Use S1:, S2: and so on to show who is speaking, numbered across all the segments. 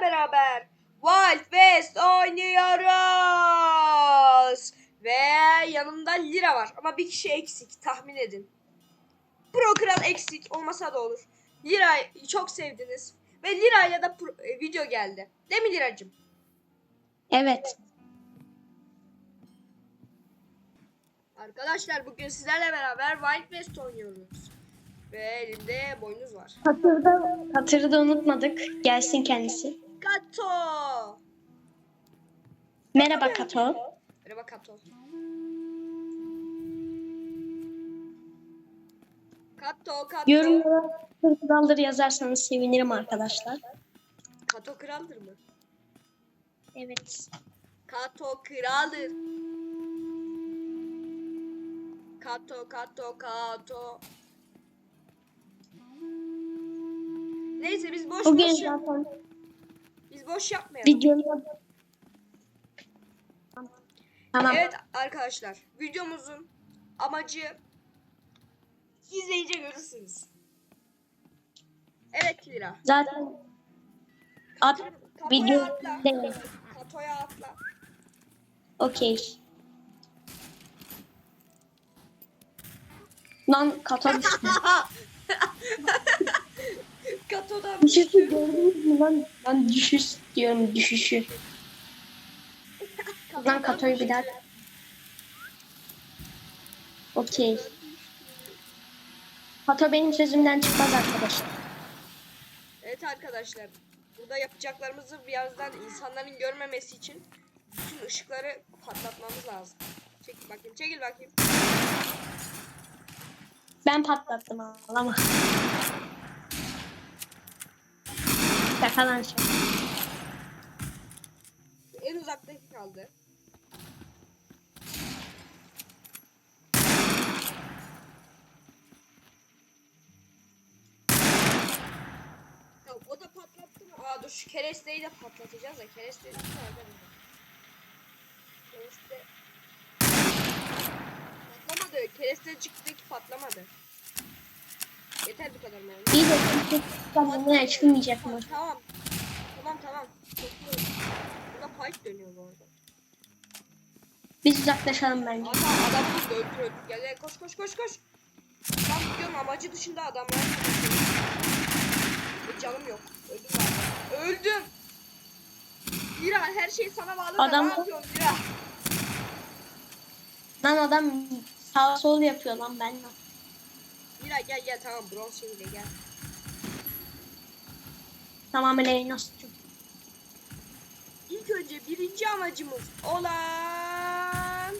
S1: beraber Wild West oynuyoruz. Ve yanımda Lira var ama bir kişi eksik tahmin edin. Pro Kral eksik olmasa da olur. Lira'yı çok sevdiniz. Ve Lira'yla da pro, e, video geldi. Değil mi Liracım?
S2: Evet.
S1: Arkadaşlar bugün sizlerle beraber Wild West oynuyoruz. Ve elimde boynuz var.
S2: Hatırda, hatırda unutmadık. Gelsin kendisi.
S1: Kato!
S2: Merhaba Kato.
S1: Merhaba Kato. Kato, Kato.
S2: Yorumlara kuralları yazarsanız sevinirim arkadaşlar.
S1: Kato kraldır mı?
S2: Evet.
S1: Kato kraldır. Kato, Kato, Kato. Neyse biz boş
S2: Bugün
S1: boş
S2: zaten
S1: boş yapmayalım.
S2: videoyu... Tamam.
S1: Evet arkadaşlar videomuzun amacı izleyince görürsünüz. Evet Lira.
S2: Zaten at video
S1: atla.
S2: değil.
S1: Katoya atla.
S2: Okey. Lan Kato düştü.
S1: Katodan
S2: Düşüşü gördünüz mü lan? Lan düşüş diyorum düşüşü. Lan Kato'yu bir daha. Okey. Kato benim sözümden çıkmaz arkadaşlar.
S1: Evet arkadaşlar. Burada yapacaklarımızı birazdan insanların görmemesi için bütün ışıkları patlatmamız lazım. Çekil bakayım, çekil bakayım.
S2: Ben patlattım ağlama. Lan şaka.
S1: En uzaktaki kaldı. Ya o da patlattı mı? Aa dur şu keresteyi de patlatacağız da keresteyi de nerede? Kereste... Patlamadı. Kereste çıktı ki patlamadı. Yeter bu kadar mermi.
S2: İyi de kimse kendine çıkmayacak mı?
S1: Tamam. Tamam tamam. Toplu. Burada pipe dönüyor bu arada.
S2: Biz uzaklaşalım bence.
S1: Adam adam burada öldür öldür. Gel gel koş koş koş koş. Tam videonun amacı dışında adamlar. E, canım yok. Öldüm galiba. Öldüm. Lira her şey sana bağlı da
S2: Adam-
S1: ne yapıyorsun Lira?
S2: Lan adam sağ sol yapıyor lan ben.
S1: Lira gel gel tamam bronz şeyiyle gel.
S2: Tamamen elini asıyorum.
S1: İlk önce birinci amacımız olan...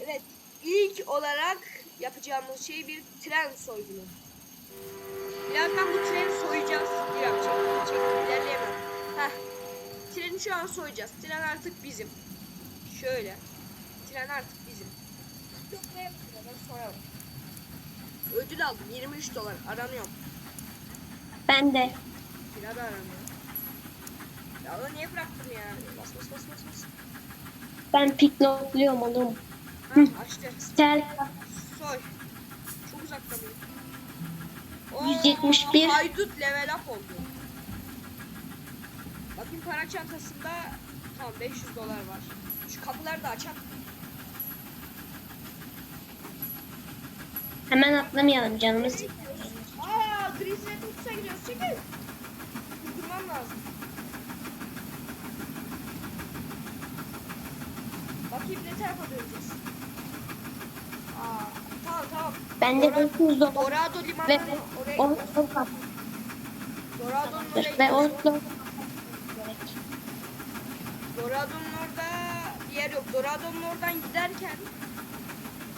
S1: Evet ilk olarak yapacağımız şey bir tren soygunu. Birazdan bu treni soyacağız. Bir çek, çek, ilerleyemem. Heh. Treni şu an soyacağız. Tren artık bizim. Şöyle. Tren artık bizim. Toplayalım treni soyalım. Ödül aldım 23 dolar aranıyorum.
S2: Ben de.
S1: Kira da aranıyor. Ya onu niye bıraktım ya? Bas bas bas bas bas.
S2: Ben piklokluyorum oğlum.
S1: Ha açtı. Soy. Çok uzakta mıyım?
S2: 171.
S1: Oo, Haydut level up oldu. Bakayım para çantasında tamam 500 dolar var. Şu kapıları da açalım.
S2: Hemen atlamayalım canımız.
S1: Aa, Grizzly Tuts'a gidiyoruz. Çekil. Durdurmam lazım. Bakayım ne tarafa döneceğiz. Aa, tamam tamam.
S2: Ben de 500 dolar
S1: Dorado
S2: ve
S1: limanına oraya
S2: on
S1: gidiyoruz.
S2: dolar
S1: Dorado'nun oraya
S2: ve dolar.
S1: Dorado'nun orada bir yer yok. Dorado'nun oradan giderken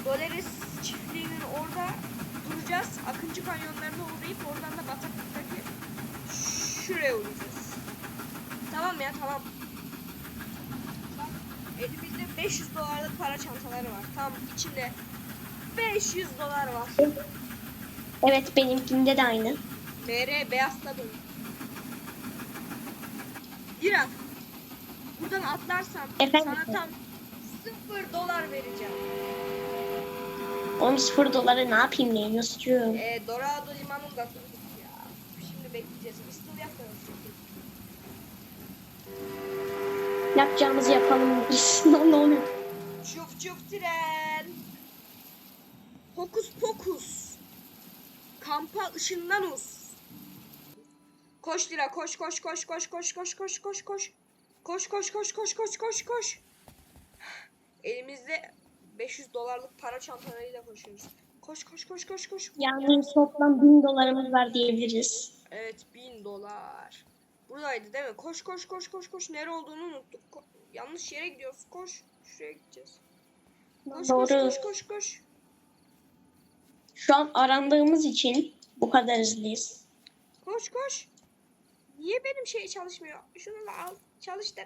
S1: Dolores çiftliğinin orada duracağız. Akıncı kanyonlarına uğrayıp oradan da bataklıktaki şuraya uğrayacağız. Tamam ya tamam. Bak, Elimizde 500 dolarlık para çantaları var. Tam içinde 500 dolar var.
S2: Evet benimkinde de aynı.
S1: MR beyazladım. Lira. Buradan atlarsan
S2: Efendim?
S1: sana tam 0 dolar vereceğim.
S2: 10 0 dolara ne yapayım ne istiyorum.
S1: Ee, Dorado limanında durduk ya. Şimdi bekleyeceğiz. Pistol yapıyoruz çünkü.
S2: Yapacağımızı yapalım. Biz ne oluyor?
S1: Çuf çuf tren. Hokus pokus. Kampa ışınlanus. Koş lira koş koş koş koş koş koş koş koş koş. Koş koş koş koş koş koş koş. Elimizde 500 dolarlık para çantalarıyla koşuyoruz. Koş koş koş koş koş.
S2: Yani toplam 1000 dolarımız var diyebiliriz.
S1: Evet 1000 dolar. Buradaydı değil mi? Koş koş koş koş koş. Nere olduğunu unuttuk. Ko- yanlış yere gidiyoruz. Koş. Şuraya gideceğiz. Koş
S2: Doğru.
S1: koş koş koş koş.
S2: Şu an arandığımız için bu kadar hızlıyız.
S1: Koş koş. Niye benim şey çalışmıyor? Şunu da al. Çalıştır.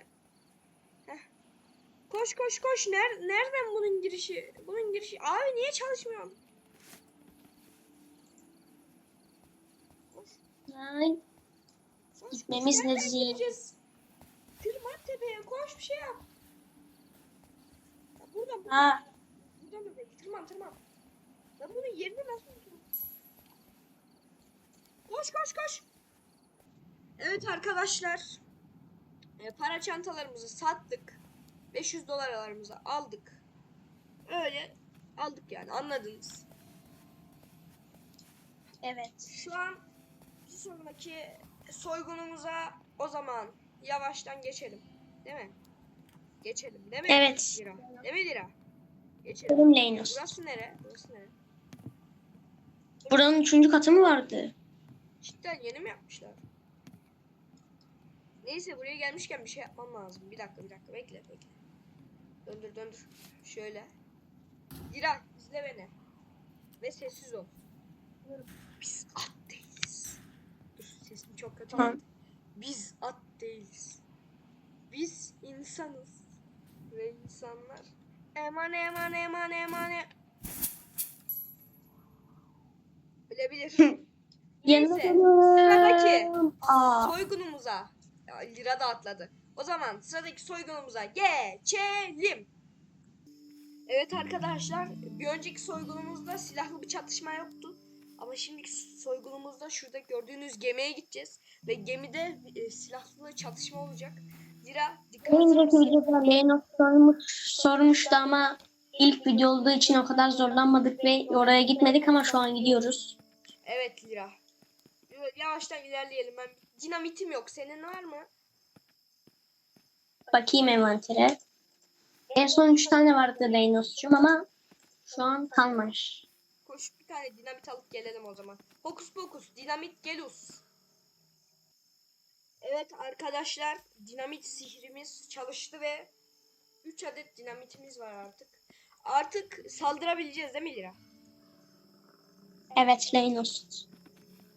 S1: Koş koş koş. Ner nereden bunun girişi? Bunun girişi. Abi niye çalışmıyor?
S2: Ay, Gitmemiz lazım.
S1: Tırman tepeye. Koş bir şey yap. Ya Buradan buradan.
S2: Ha,
S1: Buradan da değil. Tırman tırman. Ben bunun yerini nasıl unuturum? Koş koş koş. Evet arkadaşlar. E, para çantalarımızı sattık. 500 dolarlarımızı aldık. Öyle aldık yani anladınız.
S2: evet.
S1: Şu an sonraki soygunumuza o zaman yavaştan geçelim. Değil mi? Geçelim. Değil mi?
S2: Evet.
S1: Lira? Değil mi Lira? Geçelim.
S2: Benim Leynos.
S1: Burası nere? Burası nere?
S2: Buranın üçüncü katı mı vardı?
S1: Cidden yeni mi yapmışlar? Neyse buraya gelmişken bir şey yapmam lazım. Bir dakika bir dakika bekle bekle. Döndür döndür. Şöyle. Dira izle beni. Ve sessiz ol. Biz at değiliz. Dur sesim çok kötü.
S2: Tamam.
S1: Biz at değiliz. Biz insanız. Ve insanlar eman eman eman eman e- Ölebilir.
S2: Yanına
S1: Neyse, sıradaki.
S2: Aa,
S1: soygunumuza Ya, lira da atladı. O zaman sıradaki soygunumuza geçelim. Evet arkadaşlar bir önceki soygunumuzda silahlı bir çatışma yoktu. Ama şimdiki soygunumuzda şurada gördüğünüz gemiye gideceğiz. Ve gemide e, silahlı çatışma olacak. Lira dikkat
S2: önceki videoda Leynos sormuş, sormuştu ama ilk video olduğu için o kadar zorlanmadık ve oraya gitmedik ama şu an gidiyoruz.
S1: Evet Lira. Yavaştan ilerleyelim. Ben dinamitim yok. Senin var mı?
S2: Bakayım envantere. En son üç tane vardı Leynos'cum ama şu an kalmamış.
S1: Koş bir tane dinamit alıp gelelim o zaman. Hokus pokus dinamit gelus. Evet arkadaşlar dinamit sihrimiz çalıştı ve 3 adet dinamitimiz var artık. Artık saldırabileceğiz değil mi Lira?
S2: Evet Leynos.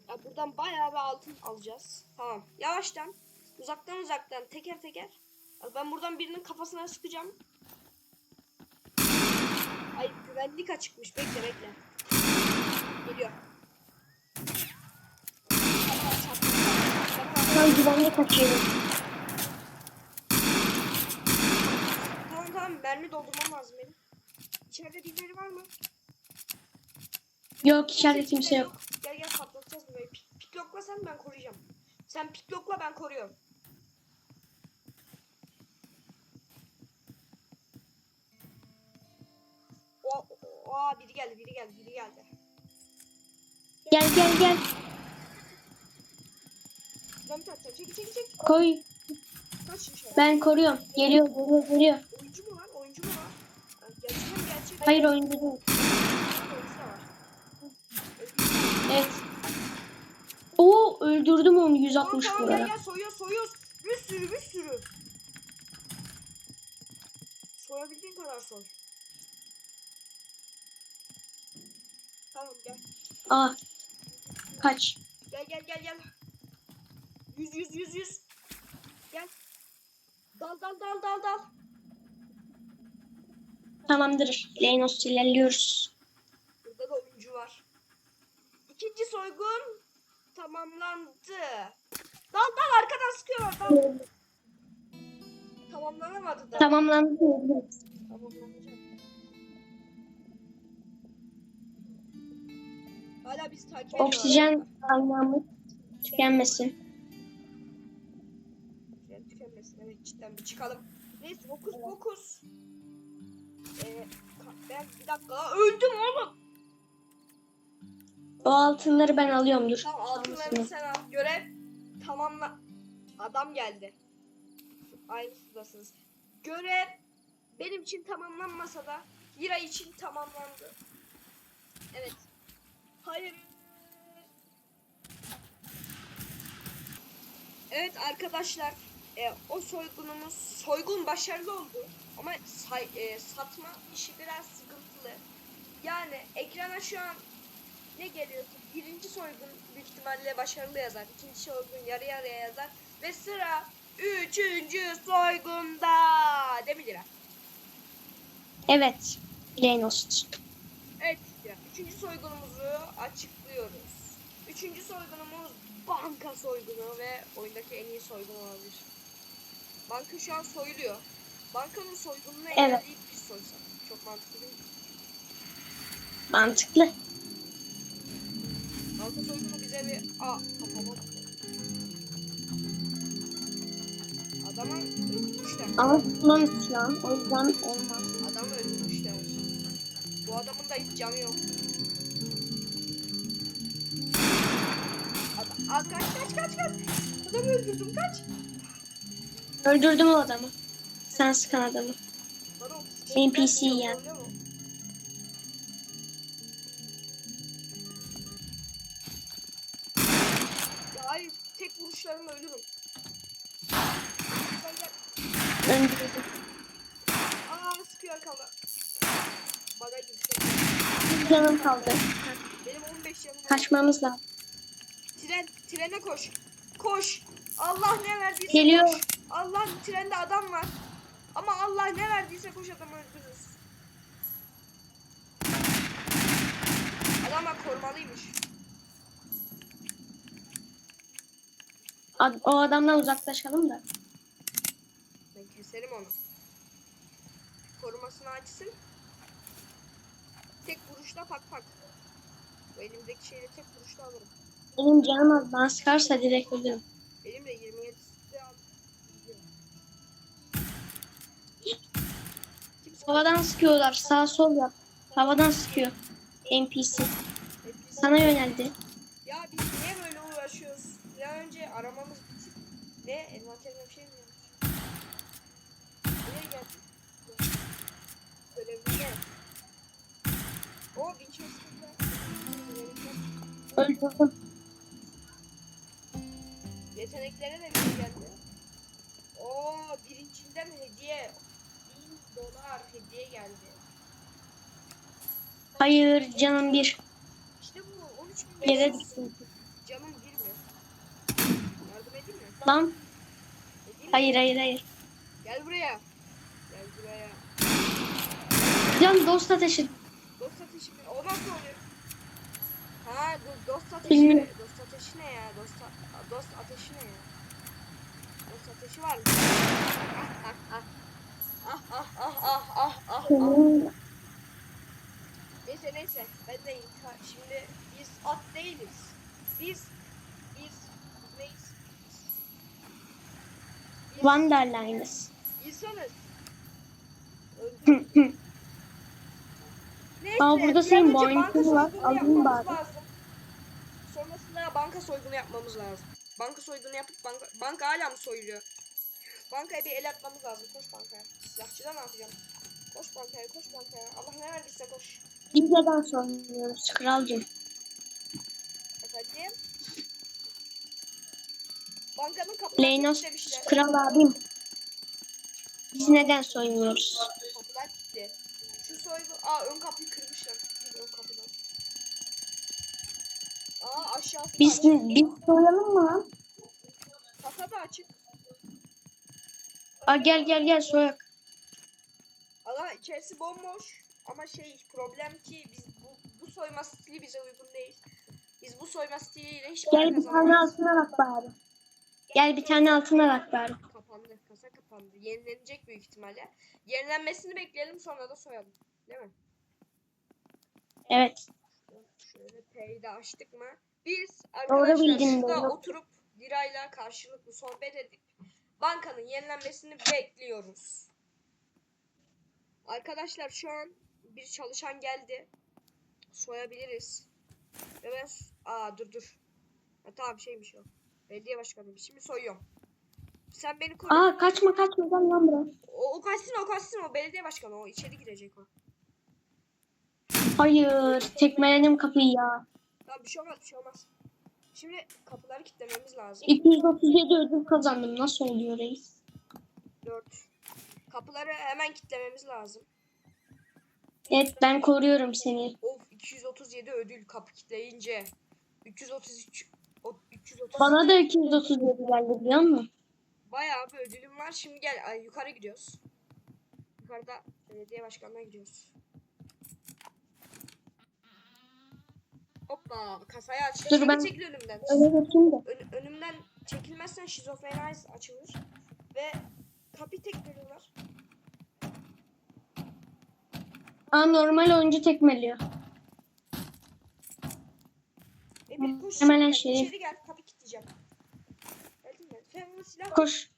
S1: Ya buradan bayağı bir altın alacağız. Tamam. Yavaştan uzaktan uzaktan teker teker. Bak Ben buradan birinin kafasına sıkacağım. Ay güvenlik açıkmış. Bekle bekle. Geliyor.
S2: Ben güvenlik açıyorum.
S1: Tamam tamam mermi doldurmam lazım benim. İçeride birileri var mı?
S2: Yok içeride kimse yok.
S1: Gel gel patlatacağız burayı. Pik, piklokla sen ben koruyacağım. Sen piklokla ben koruyorum. O, o, aa, biri geldi biri geldi biri geldi.
S2: Gel gel gel.
S1: Ben bir atacağım. Çekil çekil çekil.
S2: Koy.
S1: Kaç şöyle.
S2: Ben koruyorum. Geliyor geliyor geliyor.
S1: Oyuncu mu var? Oyuncu mu? Ha, Gerçek mi gerçek?
S2: Hayır oyuncu değil.
S1: Oyuncu da var.
S2: Evet. Oo öldürdüm onu
S1: Tamam
S2: 160
S1: tamam gel
S2: vurarak.
S1: gel soyuyoruz soyuyoruz. Bir sürü bir sürü. Soyabildiğin kadar soy. Tamam gel.
S2: Aa. Kaç.
S1: Gel gel gel gel. Yüz yüz yüz yüz. Gel. Dal dal dal dal dal.
S2: Tamamdır. Leynos ilerliyoruz.
S1: Burada da oyuncu var. İkinci soygun tamamlandı. Dal dal arkadan sıkıyorlar dal. Tamamlanamadı da.
S2: Tamamlandı.
S1: Tamamlanacak. Hala biz takip ediyorlar.
S2: Oksijen kaynağımız tükenmesin.
S1: Oksijen tükenmesin. Evet cidden bir çıkalım. Neyse fokus fokus. Ee, ben bir dakika öldüm oğlum.
S2: O altınları ben alıyorum dur.
S1: Tamam
S2: Sonrasını.
S1: sen al. Görev tamamla. Adam geldi. Aynı sudasınız. Görev benim için tamamlanmasa da Hira için tamamlandı. Evet. Hayır. Evet arkadaşlar. e, o soygunumuz soygun başarılı oldu. Ama say- e, satma işi biraz sıkıntılı. Yani ekrana şu an ne geliyor ki? Birinci soygun büyük ihtimalle başarılı yazar. İkinci soygun yarı yarıya yazar. Ve sıra üçüncü soygunda. Lira?
S2: Evet. Lenost.
S1: Evet. Üçüncü soygunumuzu açıklıyoruz. Üçüncü soygunumuz banka soygunu ve oyundaki en iyi soygun olabilir. Banka şu an soyuluyor. Bankanın soygununu
S2: Evet.
S1: engelleyip biz soysak. Çok mantıklı değil mi?
S2: Mantıklı.
S1: Banka soygunu bize bir... Aa kafama Adama öldürmüşler.
S2: Ama şu an. O yüzden olmaz.
S1: Adamı öldürmüşler. Bu adamın da hiç canı yok. Aa, kaç kaç kaç kaç. Adamı öldürdüm kaç.
S2: Öldürdüm o adamı. Sen sıkan adamı. NPC yani.
S1: Hayır tek vuruşlarımla ölürüm.
S2: Öldürdüm.
S1: Aa sıkıyor arkamda. Bana.
S2: Bir canım kaldı.
S1: Benim 15 canım.
S2: Kaçmamız lazım.
S1: Tren, trene koş. Koş. Allah ne verdiyse
S2: Geliyor.
S1: koş. Allah trende adam var. Ama Allah ne verdiyse koş adamı öldürürüz. Adam bak korumalıymış.
S2: Ad- O adamdan uzaklaşalım da.
S1: Ben keserim onu. Korumasını açsın. Tek vuruşla pak pak. Bu elimdeki şeyle tek vuruşla alırım.
S2: Benim canım az. Bana sıkarsa direkt ölürüm.
S1: Benim de 27 sıkı aldım. Kimse
S2: Havadan sıkıyorlar. Sağ sol yap. Havadan sıkıyor. NPC. Sana yöneldi.
S1: Ya biz niye böyle uğraşıyoruz? An önce aramamız bitip ve envanterime bir şey mi yapmış? Nereye geldik? Görevli gel. O Winchester'da.
S2: Öldürdüm.
S1: Yeteneklere de bir şey geldi. Oo birincinden hediye. 1000 dolar hediye geldi.
S2: Hayır canım bir.
S1: İşte bu 13
S2: Yere
S1: bin
S2: düştüm.
S1: Canım bir mi? Yardım edeyim mi?
S2: Lan.
S1: Edeyim mi?
S2: Hayır hayır hayır.
S1: Gel buraya. Gel buraya.
S2: Can dost ateşi.
S1: Dost ateşi mi? O nasıl oluyor? Ha do- dost ateşi.
S2: Bilmiyorum.
S1: Dost ateşi ne ya? Dost, dost ateşi ne ya? Dost ateşi var mı? Ah ah ah. Ah ah ah ah. Neyse neyse. Ben de intihar. Şimdi biz at değiliz. Biz biz neyiz?
S2: Wanderlines.
S1: insanız. Öldük. Neyse,
S2: Aa, burada senin boynuzun var. Alayım bari.
S1: lazım. Banka soygunu yapmamız lazım. Banka soygunu yapıp banka, banka hala mı soyuluyor? Bankaya bir el atmamız lazım. Koş bankaya. Silahçıda ne yapacağım? Koş bankaya, koş bankaya. Allah ne verdiyse koş.
S2: Biz neden sormuyoruz kralcığım?
S1: Efendim? Bankanın kapılarını
S2: Leynos
S1: kilitlemişler.
S2: kral abim. Biz neden soymuyoruz?
S1: Kapılar kilitli. Şu soygun... Aa ön kapıyı. Biz ön kapıdan. Aa aşağısı
S2: Biz,
S1: da
S2: biz soyalım mı?
S1: Kasa da açık.
S2: Aa, gel gel gel soyak.
S1: Allah içerisi bomboş. Ama şey problem ki biz bu, bu soyma stili bize uygun değil. Biz bu soyma stiliyle hiç
S2: Gel bir tane altına bak bari. Gel bir tane altına bak bari.
S1: Kapandı. Kasa kapandı. Yenilenecek büyük ihtimalle. Yenilenmesini bekleyelim sonra da soyalım. Değil mi?
S2: Evet.
S1: Şöyle P'yi de açtık mı? Biz arkadaşlar şurada oturup Diray'la karşılıklı sohbet edip bankanın yenilenmesini bekliyoruz. Arkadaşlar şu an bir çalışan geldi. Soyabiliriz. Ve ben... Aa dur dur. Ha, tamam şeymiş o. Belediye başkanı. Şimdi soyuyorum. Sen beni koru.
S2: Aa kaçma kaçma gel lan buraya.
S1: O, o kaçsın o kaçsın o belediye başkanı o içeri girecek o.
S2: Hayır tekmeledim kapıyı ya.
S1: Tamam bir şey olmaz bir şey olmaz. Şimdi kapıları kilitlememiz lazım.
S2: 237 ödül kazandım. Nasıl oluyor reis?
S1: 4. Kapıları hemen kilitlememiz lazım.
S2: Evet ben koruyorum seni.
S1: Of 237 ödül kapı kilitleyince. 333 o 330
S2: Bana da 237 geldi biliyor musun?
S1: bayağı bir ödülüm var. Şimdi gel ay, yukarı gidiyoruz. Yukarıda belediye başkanına gidiyoruz. Hoppa kasayı aç.
S2: Dur, ben-
S1: çekil önümden.
S2: Öyle geçeyim de.
S1: Ön- önümden çekilmezsen şizofreniz açılır. Ve kapı tek veriyorlar.
S2: Aa normal oyuncu tekmeliyor.
S1: E bir koş.
S2: Hemen
S1: gel,
S2: şey-
S1: İçeri gel kapı kilitleyeceğim. Geldin mi? Sen bana silah.
S2: Koş.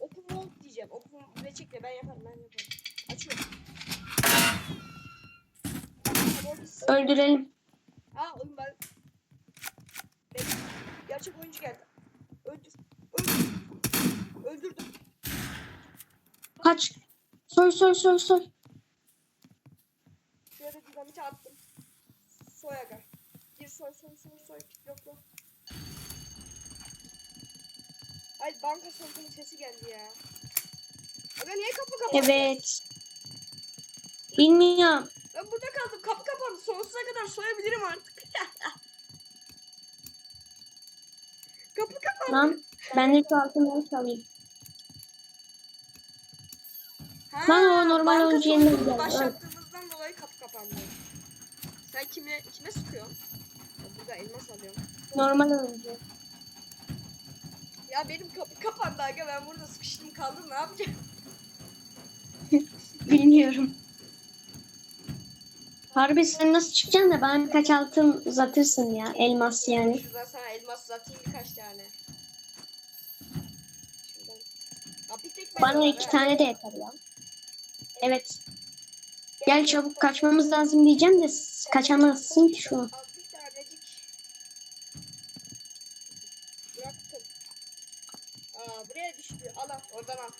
S1: Open wall diyeceğim. Open ve çekle ben yaparım ben yaparım. Açıyorum.
S2: Öldürelim.
S1: Aa oyun ben. Benim gerçek oyuncu geldi. Öldür. Öldür. Öldürdüm.
S2: Kaç. Soy soy soy soy.
S1: Şuraya da dinamiti attım. Soy aga. Gir soy soy soy soy. Blokla. Ay banka soygunun sesi geldi ya. Aga niye kapı kapandı?
S2: Evet. Bilmiyorum.
S1: Ben burada kaldım. Kapı kapandı. Sonsuza kadar soyabilirim artık. kapı kapandı.
S2: Lan ben de şu altından çalayım.
S1: Ha,
S2: Lan o normal
S1: banka
S2: oyuncu yeniden
S1: soygunu
S2: geldi,
S1: Başlattığımızdan dolayı kapı kapandı. Sen kime kime sıkıyorsun? Ya burada elmas alıyorum.
S2: Normal oyuncu.
S1: Ya benim kapı kapandı aga ben burada sıkıştım kaldım ne yapacağım?
S2: Bilmiyorum. Harbi sen nasıl çıkacaksın da bana birkaç altın uzatırsın ya. Elmas yani.
S1: Şuradan sana elmas uzatayım birkaç tane. Şuradan. Ya bir tek
S2: Bana iki
S1: ha.
S2: tane de yeter ya. Evet. Gel çabuk kaçmamız lazım diyeceğim de kaçamazsın ki şu an.
S1: Aa buraya düştü. Al al oradan al.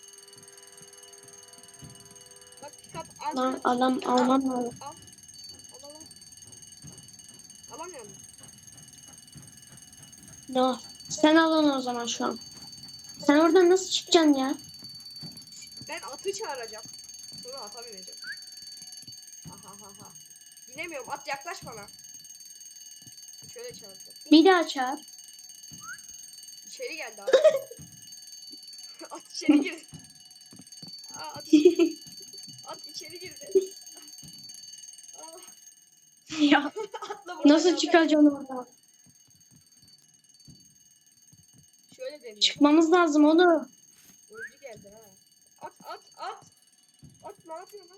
S1: Bak kap al.
S2: Lan adam almam lazım.
S1: Al al. Musun?
S2: No. Sen al onu o zaman şu an. Sen oradan nasıl çıkacaksın ya?
S1: Ben atı çağıracağım. Sonra ata bineceğim. Aha ha ha. Binemiyorum. At yaklaş bana. Şöyle çağıracağım.
S2: Bir daha çağır.
S1: İçeri geldi abi. at içeri girdi. Aa, at, içeri, at içeri girdi.
S2: Ya
S1: atla buradan
S2: nasıl
S1: ya.
S2: çıkacaksın oradan?
S1: Şöyle deniyor.
S2: Çıkmamız lazım onu.
S1: Oyuncu geldi ha. At at at. At ne yapıyorsun?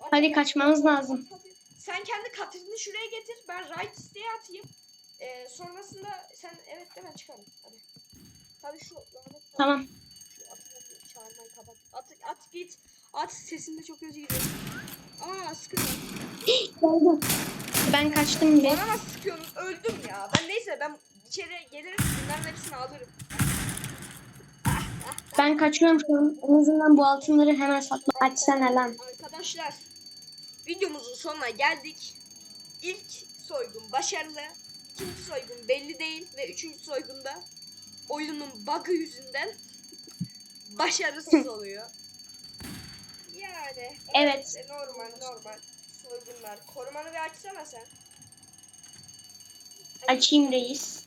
S1: At,
S2: Hadi kaçmamız lazım.
S1: at, hadi. Sen kendi katını şuraya getir. Ben right isteğe atayım. Ee, sonrasında sen evet de ben çıkarım. Hadi. Tabii şu lanet
S2: Tamam.
S1: Şu atı hadi çağırmayı kapat. At, at git. At sesinde çok kötü gidiyor. Aa sıkıyor.
S2: Geldim. Ben kaçtım bir.
S1: Bana nasıl sıkıyorsunuz? Öldüm ya. Ben neyse ben içeri gelirim. Bunların hepsini alırım.
S2: Ben kaçıyorum şu an. En azından bu altınları hemen satma. Açsana lan.
S1: Arkadaşlar videomuzun sonuna geldik. İlk soygun başarılı. ikinci soygun belli değil. Ve üçüncü soygunda oyunun bug'ı yüzünden başarısız oluyor. Yani
S2: Evet.
S1: e, normal normal soygunlar. Korumanı bir açsana sen.
S2: Açayım reis.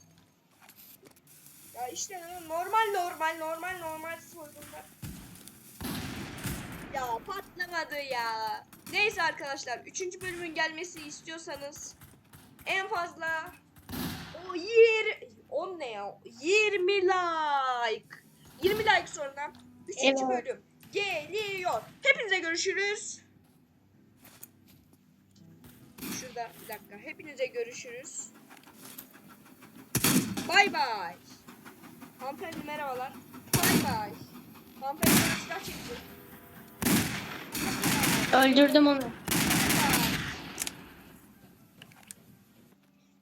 S1: Ya işte normal normal normal normal soygunlar. Ya patlamadı ya. Neyse arkadaşlar 3. bölümün gelmesi istiyorsanız en fazla o yer 10 ne ya 20 like 20 like sonra 3.
S2: Evet.
S1: bölüm geliyor. Hepinize görüşürüz. Şurada bir dakika. Hepinize görüşürüz. Bay bay. Hanımefendi merhabalar. Bay bay. Hanımefendi silah çekti.
S2: Öldürdüm onu.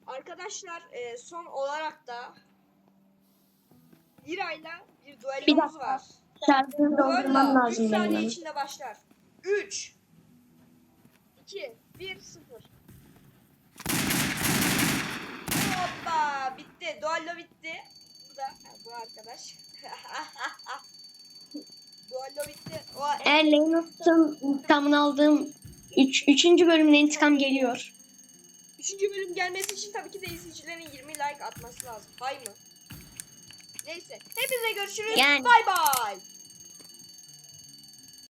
S1: Arkadaşlar e, son olarak da Hira'yla bir
S2: dakika.
S1: var.
S2: Şarjını doldurmam
S1: Duello 3
S2: lazım
S1: saniye
S2: benim.
S1: içinde başlar. 3 2 1 0 Hoppa bitti. Duello bitti. Bu da ha, bu arkadaş. Duello bitti. O
S2: Eğer Leonard'ın intikamını aldığım 3. Üç, üçüncü bölümde intikam geliyor.
S1: Üçüncü bölüm gelmesi için tabii ki de izleyicilerin 20 like atması lazım. Hay mı? Neyse. Hepinize görüşürüz.
S2: Yani.
S1: Bay bay.